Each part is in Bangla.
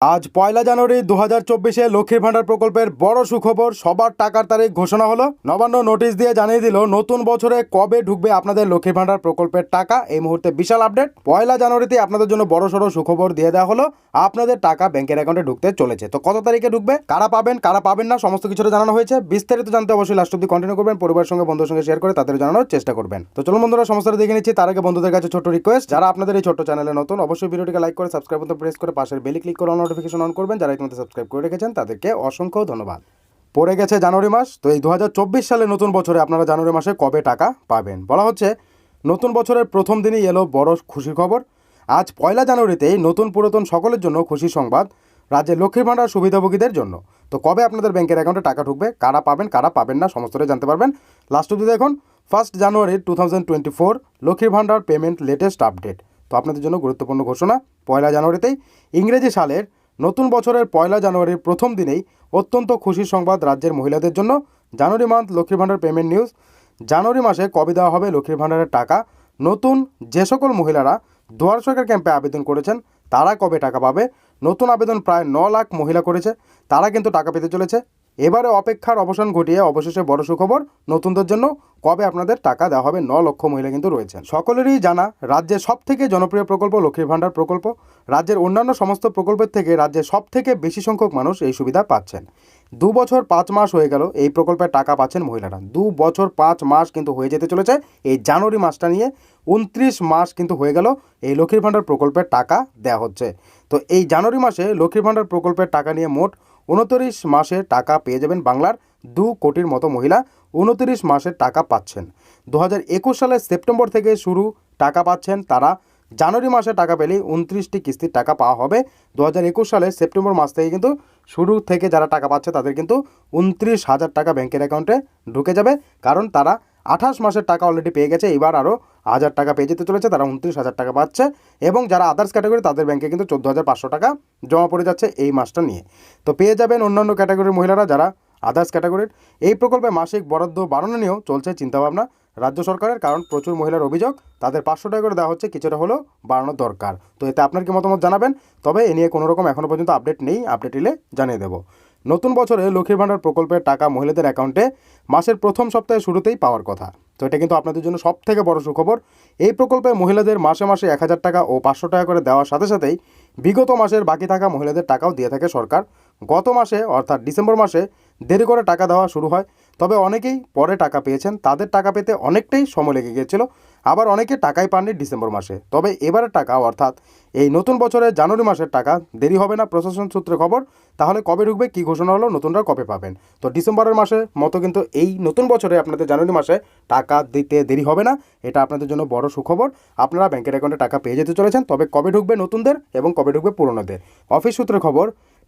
আজ পয়লা জানুয়ারি দু হাজার চব্বিশে লক্ষ্মীর ভাণ্ডার প্রকল্পের বড় সুখবর, সবার টাকার তারিখ ঘোষণা হলো। নবান্ন নোটিশ দিয়ে জানিয়ে দিল, নতুন বছরে কবে ঢুকবে আপনাদের লক্ষ্মীর ভাণ্ডার প্রকল্পের টাকা? এই মুহূর্তে বিশাল আপডেট। পয়লা জানুয়ারিতে আপনাদের জন্য বড় সড়ো সুখবর দিয়ে দেওয়া হলো, আপনাদের টাকা ব্যাংকের অ্যাকাউন্টে ঢুকতে চলেছে। তো কত তারিখে ঢুকবে? কারা পাবেন কারা পাবেন না, সমস্ত কিছুটা জানানো হয়েছে। বিস্তারিত জানতে অবশ্যই লাস্ট অব্দি কন্টিনিউ করবেন, পরিবারের সঙ্গে, বন্ধুদের সঙ্গে শেয়ার করে তাদের জানানোর চেষ্টা করবেন। তো চলুন বন্ধুরা সমস্যাটা দেখে নিচ্ছি। তার আগে বন্ধুদের কাছে ছোট্ট রিকোয়েস্ট যারা আপনাদের এই ছোট্ট চ্যানেলে নতুন, অবশ্যই ভিডিওটিকে লাইক করে সাবস্ক্রাইব প্রেস করে পাশের বেলি ক্লিক করে নোটিফিকেশন অন করবেন, যারা ইতিমধ্যে সাবস্ক্রাইব করে রেখেছেন, তাদেরকে অসংখ্য ধন্যবাদ। পড়ে গেছে জানুয়ারি মাস, তো এই দু হাজার চব্বিশ সালে নতুন বছরে আপনারা জানুয়ারি মাসে কবে টাকা পাবেন? বলা হচ্ছে, নতুন বছরের প্রথম দিনই এলো বড় খুশির খবর। আজ পয়লা জানুয়ারিতেই নতুন পুরাতন সকলের জন্য খুশির সংবাদ, রাজ্যের লক্ষ্মীর ভাণ্ডার সুবিধাভোগীদের জন্য। তো কবে আপনাদের ব্যাংকের অ্যাকাউন্টে টাকা ঢুকবে, কারা পাবেন কারা পাবেন না সমস্তটাই জানতে পারবেন। লাস্ট অব্দি দেখুন first January two thousand twenty four লক্ষ্মীর ভাণ্ডার পেমেন্ট লেটেস্ট আপডেট তো আপনাদের জন্য গুরুত্বপূর্ণ ঘোষণা, পয়লা জানুয়ারিতেই ইংরেজি সালের নতুন বছরের পয়লা জানুয়ারির প্রথম দিনেই অত্যন্ত খুশির সংবাদ রাজ্যের মহিলাদের জন্য। জানুয়ারি মান্থ লক্ষ্মীর ভাণ্ডার পেমেন্ট নিউজ জানুয়ারি মাসে কবে দেওয়া হবে লক্ষ্মীর ভাণ্ডারের টাকা? নতুন যে সকল মহিলারা দুয়ার সরকার ক্যাম্পে আবেদন করেছেন, তারা কবে টাকা পাবে? নতুন আবেদন প্রায় ন লাখ মহিলা করেছে, তারা কিন্তু টাকা পেতে চলেছে। এবারে অপেক্ষার অবসান ঘটিয়ে অবশেষে বড় সুখবর, নতুনদের জন্য কবে আপনাদের টাকা দেওয়া হবে? ন লক্ষ মহিলা কিন্তু রয়েছেন। সকলেরই জানা, রাজ্যের সব থেকে জনপ্রিয় প্রকল্প লক্ষ্মীর ভাণ্ডার প্রকল্প। রাজ্যের অন্যান্য সমস্ত প্রকল্পের থেকে রাজ্যের সব থেকে বেশি সংখ্যক মানুষ এই সুবিধা পাচ্ছেন। দু বছর পাঁচ মাস হয়ে গেল, এই প্রকল্পের টাকা পাচ্ছেন মহিলারা। দু বছর পাঁচ মাস কিন্তু হয়ে যেতে চলেছে, এই জানুয়ারি মাসটা নিয়ে উনত্রিশ মাস কিন্তু হয়ে গেল, এই লক্ষ্মীর ভাণ্ডার প্রকল্পের টাকা দেওয়া হচ্ছে। তো এই জানুয়ারি মাসে লক্ষ্মীর ভাণ্ডার প্রকল্পের টাকা নিয়ে মোট উনত্রিশ মাসে টাকা পেয়ে যাবেন বাংলার দু কোটির মতো মহিলা। উনতিরিশ মাসের টাকা পাচ্ছেন। দু হাজার একুশ সালের সেপ্টেম্বর থেকে শুরু টাকা পাচ্ছেন তারা। জানুয়ারি মাসে টাকা পেলেই উনত্রিশটি কিস্তির টাকা পাওয়া হবে। দু হাজার একুশ সালে সেপ্টেম্বর মাস থেকে কিন্তু শুরু থেকে যারা টাকা পাচ্ছে তাদের কিন্তু উনত্রিশ হাজার টাকা ব্যাংকের অ্যাকাউন্টে ঢুকে যাবে। কারণ তারা আঠাশ মাসের টাকা অলরেডি পেয়ে গেছে, এবার আরও হাজার টাকা পেয়ে যেতে চলেছে, তারা উনত্রিশ হাজার টাকা পাচ্ছে এবং যারা আদার্স ক্যাটাগরি তাদের ব্যাংকে কিন্তু চোদ্দ হাজার পাঁচশো টাকা জমা পড়ে যাচ্ছে এই মাসটা নিয়ে। তো পেয়ে যাবেন অন্যান্য ক্যাটাগরির মহিলারা যারা আদার্স ক্যাটাগরির এই প্রকল্পে মাসিক বরাদ্দ বাড়ানো নিয়েও চলছে চিন্তাভাবনা রাজ্য সরকারের, কারণ প্রচুর মহিলার অভিযোগ, তাদের পাঁচশো টাকা করে দেওয়া হচ্ছে, কিছুটা হলেও বাড়ানোর দরকার। তো এতে আপনার কি মতামত জানাবেন? তবে এ নিয়ে কোনো রকম এখনও পর্যন্ত আপডেট নেই আপডেট এলে জানিয়ে দেবো। নতুন বছরে লক্ষ্মীর ভাণ্ডার প্রকল্পের টাকা মহিলাদের অ্যাকাউন্টে মাসের প্রথম সপ্তাহে শুরুতেই পাওয়ার কথা। তো এটা কিন্তু আপনাদের জন্য সব থেকে বড় সুখবর। এই প্রকল্পে মহিলাদের মাসে মাসে এক হাজার টাকা ও পাঁচশো টাকা করে দেওয়ার সাথে সাথেই বিগত মাসের বাকি থাকা মহিলাদের টাকাও দিয়ে থাকে সরকার। গত মাসে, অর্থাৎ ডিসেম্বর মাসে দেরি করে টাকা দেওয়া শুরু হয়। তবে অনেকেই পরে টাকা পেয়েছেন। তাদের টাকা পেতে অনেকটাই সময় লেগে গিয়েছিল। আবার অনেকে টাকাই পাননি ডিসেম্বর মাসে। তবে এবারের টাকা, অর্থাৎ এই নতুন বছরের জানুয়ারি মাসের টাকা, দেরি হবে না প্রশাসন সূত্রে খবর। তাহলে কবে ঢুকবে, কী ঘোষণা হলো, নতুনরা কবে পাবেন? তো ডিসেম্বরের মাসে মতো কিন্তু এই নতুন বছরে আপনাদের জানুয়ারি মাসে টাকা দিতে দেরি হবে না। এটা আপনাদের জন্য বড় সুখবর। আপনারা ব্যাংকের অ্যাকাউন্টে টাকা পেয়ে যেতে চলেছেন। তবে কবে ঢুকবে নতুনদের এবং কবে ঢুকবে পুরনোদের? অফিস সূত্রে খবর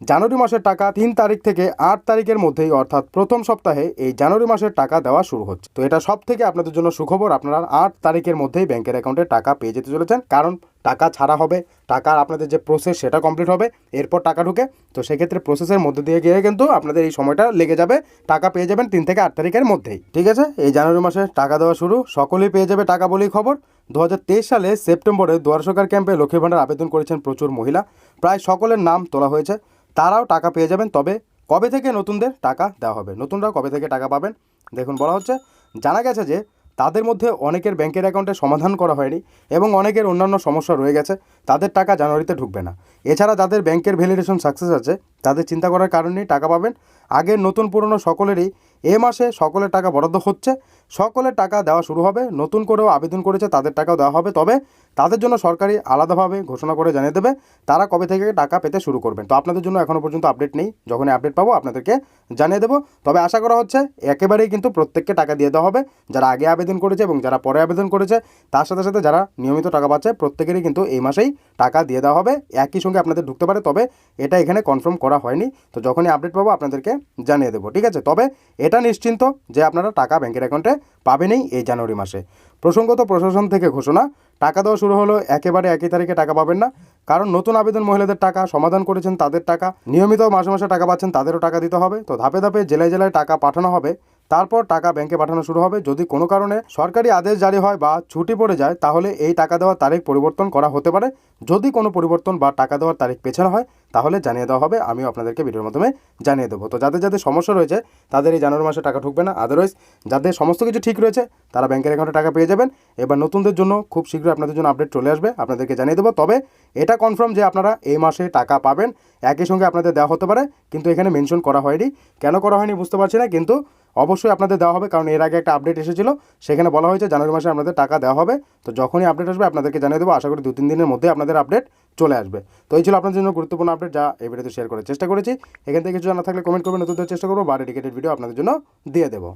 জানুয়ারি মাসের টাকা তিন তারিখ থেকে আট তারিখের মধ্যেই, অর্থাৎ প্রথম সপ্তাহে এই জানুয়ারি মাসের টাকা দেওয়া শুরু হচ্ছে। তো এটা সব থেকে আপনাদের জন্য সুখবর, আপনারা আট তারিখের মধ্যেই ব্যাংকের অ্যাকাউন্টে টাকা পেয়ে যেতে চলেছেন। কারণ টাকা ছাড়া হবে, টাকার আপনাদের যে প্রসেস সেটা কমপ্লিট হবে, এরপর টাকা ঢুকে। তো সেক্ষেত্রে প্রসেসের মধ্যে দিয়ে গিয়ে কিন্তু আপনাদের এই সময়টা লেগে যাবে, টাকা পেয়ে যাবেন তিন থেকে আট তারিখের মধ্যেই। ঠিক আছে? এই জানুয়ারি মাসে টাকা দেওয়া শুরু, সকলেই পেয়ে যাবে টাকা বলেই খবর। দু হাজার তেইশ সালে সেপ্টেম্বরে দুয়ার সরকার ক্যাম্পে লক্ষ্মী ভাণ্ডার আবেদন করেছেন প্রচুর মহিলা। প্রায় সকলের নাম তোলা হয়েছে। তারাও টাকা পেয়ে যাবেন। তবে কবে থেকে নতুনদের টাকা দেওয়া হবে? নতুনরাও কবে থেকে টাকা পাবেন? দেখুন, বলা হচ্ছে, জানা গেছে যে তাদের মধ্যে অনেকের ব্যাংকের অ্যাকাউন্টে সমাধান করা হয়নি এবং অনেকের অন্যান্য সমস্যা রয়ে গেছে। তাদের টাকা জানুয়ারিতে ঢুকবে না। এছাড়া যাদের ব্যাংকের ভ্যালিডেশন সাকসেস আছে, তাদের চিন্তা করার কারণেই টাকা পাবেন। আগের নতুন পুরনো সকলেরই এ মাসে সকলের টাকা বরাদ্দ হচ্ছে। সকলের টাকা দেওয়া শুরু হবে, নতুন করেও আবেদন করেছে, তাদের টাকাও দেওয়া হবে। তবে তাদের জন্য সরকারি আলাদাভাবে ঘোষণা করে জানিয়ে দেবে তারা কবে থেকে টাকা পেতে শুরু করবেন। তো আপনাদের জন্য এখনও পর্যন্ত আপডেট নেই, যখনই আপডেট পাবো আপনাদেরকে জানিয়ে দেবো। তবে আশা করা হচ্ছে একেবারেই কিন্তু প্রত্যেককে টাকা দিয়ে দেওয়া হবে। যারা আগে আবেদন করেছে এবং যারা পরে আবেদন করেছে, তার সাথে সাথে যারা নিয়মিত টাকা পাচ্ছে, প্রত্যেকেরই কিন্তু এই মাসেই টাকা দিয়ে দেওয়া হবে। একই সঙ্গে আপনাদের ঢুকতে পারে, তবে এটা এখানে কনফার্ম করা হয়নি। তো যখনই আপডেট পাবো, আপনাদেরকে জানিয়ে দেবো, ঠিক আছে? তবে এটা নিশ্চিন্ত যে আপনারা টাকা ব্যাংকের অ্যাকাউন্টে পাবেনই এই জানুয়ারি মাসে। প্রসঙ্গত প্রশাসন থেকে ঘোষণা, টাকা দেওয়া শুরু হলো একেবারে একই তারিখে টাকা পাবেন না। কারণ নতুন আবেদন মহিলাদের টাকা, সমাধান করেছেন তাদের টাকা, নিয়মিত মাসে মাসে টাকা পাচ্ছেন, তাদেরও টাকা দিতে হবে। তো ধাপে ধাপে জেলায় জেলায় টাকা পাঠানো হবে। তারপর টাকা ব্যাংকে পাঠানো শুরু হবে। যদি কোনো কারণে সরকারি আদেশ জারি হয় বা ছুটি পড়ে যায়, তাহলে এই টাকা দেওয়ার তারিখ পরিবর্তন করা হতে পারে। যদি কোনো পরিবর্তন বা টাকা দেওয়ার তারিখ পেছানো হয়, তাহলে জানিয়ে দেওয়া হবে। আমিও আপনাদেরকে ভিডিওর মাধ্যমে জানিয়ে দেবো। তো যাদের যাদের সমস্যা রয়েছে, তাদের এই জানুয়ারি মাসে টাকা ঢুকবে না। আদারওয়াইজ যাদের সমস্ত কিছু ঠিক রয়েছে, তারা ব্যাংকের অ্যাকাউন্টে টাকা পেয়ে যাবেন। এবার নতুনদের জন্য খুব শীঘ্রই আপনাদের জন্য আপডেট চলে আসবে। আপনাদেরকে জানিয়ে দেবো। তবে এটা কনফার্ম যে আপনারা এই মাসে টাকা পাবেন। একই সঙ্গে আপনাদের দেওয়া হতে পারে, কিন্তু এখানে মেনশন করা হয়নি। কেন করা হয়নি বুঝতে পারছি না, কিন্তু অবশ্যই আপনাদের দেওয়া হবে, কারণ এর আগে একটা আপডেট এসেছিল, সেখানে বলা হয়েছে জানুয়ারি মাসে আপনাদের টাকা দেওয়া হবে। তো যখনই আপডেট আসবে, আপনাদেরকে জানিয়ে দেবো, আশা করি দু তিন দিনের মধ্যে আপনাদের আপডেট চলে আসবে। তো এই ছিল আপনাদের জন্য গুরুত্বপূর্ণ আপডেট যা এই ভিডিওতে শেয়ার করার চেষ্টা করেছি। এখান থেকে কিছু জানা থাকলে কমেন্ট করবেন, নতুন চেষ্টা করব, বা ডেডিকেটেড ভিডিও আপনাদের জন্য দিয়ে দেবো।